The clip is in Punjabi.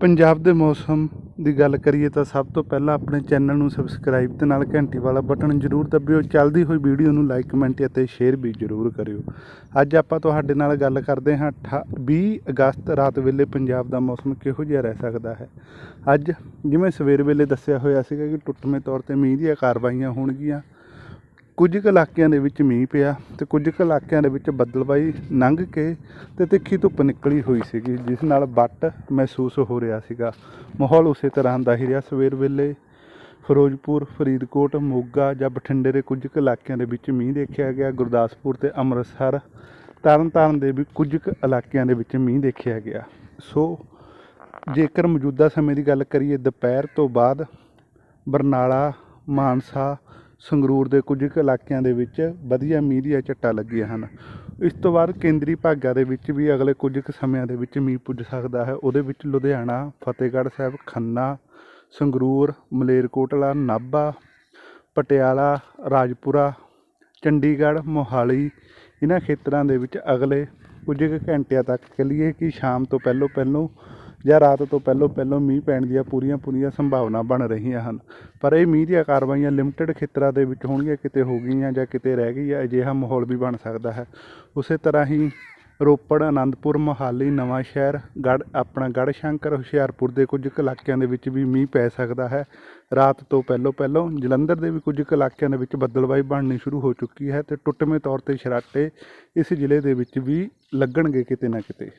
ਪੰਜਾਬ ਦੇ ਮੌਸਮ ਦੀ ਗੱਲ ਕਰੀਏ ਤਾਂ ਸਭ ਤੋਂ ਪਹਿਲਾਂ ਆਪਣੇ ਚੈਨਲ ਨੂੰ ਸਬਸਕ੍ਰਾਈਬ ਤੇ ਨਾਲ ਘੰਟੀ ਵਾਲਾ ਬਟਨ ਜ਼ਰੂਰ ਦਬਿਓ। ਚੱਲਦੀ ਹੋਈ ਵੀਡੀਓ ਨੂੰ ਲਾਈਕ ਕਮੈਂਟ ਅਤੇ ਸ਼ੇਅਰ ਵੀ ਜ਼ਰੂਰ ਕਰਿਓ। ਅੱਜ ਆਪਾਂ ਤੁਹਾਡੇ ਨਾਲ ਗੱਲ ਕਰਦੇ ਹਾਂ ਅਠਾ- 20 ਅਗਸਤ ਰਾਤ ਵੇਲੇ ਪੰਜਾਬ ਦਾ ਮੌਸਮ ਕਿਹੋ ਜਿਹਾ ਰਹਿ ਸਕਦਾ ਹੈ? ਅੱਜ ਜਿਵੇਂ ਸਵੇਰ ਵੇਲੇ ਦੱਸਿਆ ਹੋਇਆ ਸੀਗਾ ਕਿ ਟੁੱਟਵੇਂ ਤੌਰ ਤੇ ਮੀਂਹ ਦੀਆਂ ਕਾਰਵਾਈਆਂ ਹੋਣਗੀਆਂ। ਕੁਝ ਕੁ ਇਲਾਕਿਆਂ ਦੇ ਵਿੱਚ ਮੀਂਹ ਪਿਆ ਤੇ ਕੁਝ ਕੁ ਇਲਾਕਿਆਂ ਦੇ ਵਿੱਚ ਬੱਦਲਬਾਈ ਲੰਘ ਕੇ ਤੇ ਤਿੱਖੀ ਧੁੱਪ ਨਿਕਲੀ ਹੋਈ ਸੀਗੀ, ਜਿਸ ਨਾਲ ਵੱਟ ਮਹਿਸੂਸ ਹੋ ਰਿਹਾ ਸੀਗਾ। ਮਾਹੌਲ ਉਸੇ ਤਰ੍ਹਾਂ ਦਾ ਹੀ ਰਿਹਾ। ਸਵੇਰ ਵੇਲੇ ਫਿਰੋਜ਼ਪੁਰ, ਫਰੀਦਕੋਟ, ਮੋਗਾ ਜਾਂ ਬਠਿੰਡੇ ਦੇ ਕੁਝ ਕੁ ਇਲਾਕਿਆਂ ਦੇ ਵਿੱਚ ਮੀਂਹ ਦੇਖਿਆ ਗਿਆ। ਗੁਰਦਾਸਪੁਰ ਤੇ ਅੰਮ੍ਰਿਤਸਰ ਤਰਨਤਾਰਨ ਦੇ ਵੀ ਕੁਝ ਕੁ ਇਲਾਕਿਆਂ ਦੇ ਵਿੱਚ ਮੀਂਹ ਦੇਖਿਆ ਗਿਆ। ਸੋ ਜੇਕਰ ਮੌਜੂਦਾ ਸਮੇਂ ਦੀ ਗੱਲ ਕਰੀਏ, ਦੁਪਹਿਰ ਤੋਂ ਬਾਅਦ ਬਰਨਾਲਾ, ਮਾਨਸਾ ਸੰਗਰੂਰ ਦੇ ਕੁਝ ਕੁ ਇਲਾਕਿਆਂ ਦੇ ਵਿੱਚ ਵਧੀਆ ਮੀਂਹ ਦੀਆਂ ਝੱਟਾਂ ਲੱਗੀਆਂ ਹਨ। ਇਸ ਤੋਂ ਬਾਅਦ ਕੇਂਦਰੀ ਭਾਗਾਂ ਦੇ ਵਿੱਚ ਵੀ ਅਗਲੇ ਕੁਝ ਕੁ ਸਮਿਆਂ ਦੇ ਵਿੱਚ ਮੀਂਹ ਪੁੱਜ ਸਕਦਾ ਹੈ। ਉਹਦੇ ਵਿੱਚ ਲੁਧਿਆਣਾ, ਫਤਿਹਗੜ੍ਹ ਸਾਹਿਬ, ਖੰਨਾ, ਸੰਗਰੂਰ, ਮਲੇਰਕੋਟਲਾ, ਨਾਭਾ, ਪਟਿਆਲਾ, ਰਾਜਪੁਰਾ, ਚੰਡੀਗੜ੍ਹ, ਮੋਹਾਲੀ, ਇਹਨਾਂ ਖੇਤਰਾਂ ਦੇ ਵਿੱਚ ਅਗਲੇ ਕੁਝ ਕੁ ਘੰਟਿਆਂ ਤੱਕ ਕਹਿ ਕਿ ਸ਼ਾਮ ਤੋਂ ਪਹਿਲੋਂ ਪਹਿਲੋਂ ਜਾਂ ਰਾਤ ਤੋਂ ਪਹਿਲੋਂ ਪਹਿਲੋਂ ਮੀਂਹ ਪੈਣ ਦੀਆਂ ਪੂਰੀਆਂ ਪੂਰੀਆਂ ਸੰਭਾਵਨਾ ਬਣ ਰਹੀਆਂ ਹਨ। ਪਰ ਇਹ ਮੀਂਹ ਦੀਆਂ ਕਾਰਵਾਈਆਂ ਲਿਮਟਿਡ ਖੇਤਰਾਂ ਦੇ ਵਿੱਚ ਹੋਣਗੀਆਂ, ਕਿਤੇ ਹੋ ਗਈਆਂ ਜਾਂ ਕਿਤੇ ਰਹਿ ਗਈ ਹੈ ਅਜਿਹਾ ਮਾਹੌਲ ਵੀ ਬਣ ਸਕਦਾ ਹੈ। ਉਸੇ ਤਰ੍ਹਾਂ ਹੀ ਰੋਪੜ, ਅਨੰਦਪੁਰ, ਮੋਹਾਲੀ, ਨਵਾਂ ਸ਼ਹਿਰ ਗੜ ਆਪਣਾ ਗੜ੍ਹ ਸ਼ੰਕਰ ਹੁਸ਼ਿਆਰਪੁਰ ਦੇ ਕੁਝ ਕੁ ਇਲਾਕਿਆਂ ਦੇ ਵਿੱਚ ਵੀ ਮੀਂਹ ਪੈ ਸਕਦਾ ਹੈ। ਰਾਤ ਤੋਂ ਪਹਿਲੋਂ ਪਹਿਲੋਂ ਜਲੰਧਰ ਦੇ ਵੀ ਕੁਝ ਕੁ ਇਲਾਕਿਆਂ ਦੇ ਵਿੱਚ ਬੱਦਲਬਾਈ ਬਣਨੀ ਸ਼ੁਰੂ ਹੋ ਚੁੱਕੀ ਹੈ ਤੇ ਟੁੱਟਵੇਂ ਤੌਰ ਤੇ ਸ਼ਰਾਟੇ ਇਸ ਜ਼ਿਲ੍ਹੇ ਦੇ ਵਿੱਚ ਵੀ ਲੱਗਣਗੇ ਕਿਤੇ ਨਾ ਕਿਤੇ।